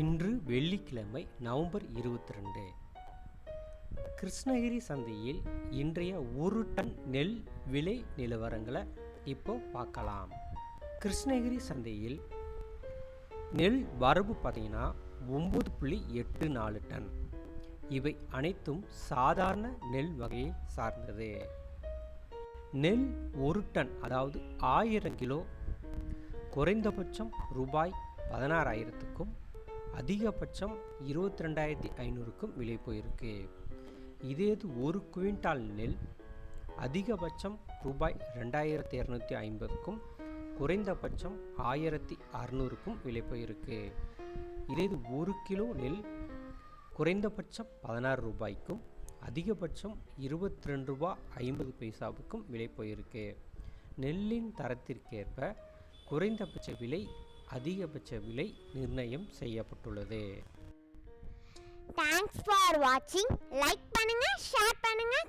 இன்று வெள்ளிக்கிழமை நவம்பர் இருபத்தி ரெண்டு கிருஷ்ணகிரி சந்தையில் இன்றைய ஒரு டன் நெல் விலை நிலவரங்களை இப்போ பார்க்கலாம். கிருஷ்ணகிரி சந்தையில் நெல் வரவு பார்த்தீங்கன்னா ஒம்பது புள்ளி எட்டு நாலு டன். இவை அனைத்தும் சாதாரண நெல் வகையை சார்ந்தது. நெல் ஒரு டன் அதாவது ஆயிரம் கிலோ குறைந்தபட்சம் ரூபாய் பதினாறாயிரத்துக்கும் அதிகபட்சம் இருபத்தி ரெண்டாயிரத்தி ஐநூறுக்கும் விலை போயிருக்கு. இதே இது ஒரு குவிண்டால் நெல் அதிகபட்சம் ரூபாய் ரெண்டாயிரத்தி இரநூத்தி ஐம்பதுக்கும் குறைந்தபட்சம் ஆயிரத்தி அறநூறுக்கும் விலை போயிருக்கு. இதே இது ஒரு கிலோ நெல் குறைந்தபட்சம் பதினாறு ரூபாய்க்கும் அதிகபட்சம் இருபத்தி ரெண்டு ரூபா ஐம்பது பைசாவுக்கும் விலை போயிருக்கு. நெல்லின் தரத்திற்கேற்ப குறைந்தபட்ச விலை அதிகபட்ச விலை நிர்ணயம் செய்யப்பட்டுள்ளது. தேங்க்ஸ் ஃபார் வாட்சிங் லைக் பண்ணுங்கள் ஷேர் பண்ணுங்கள்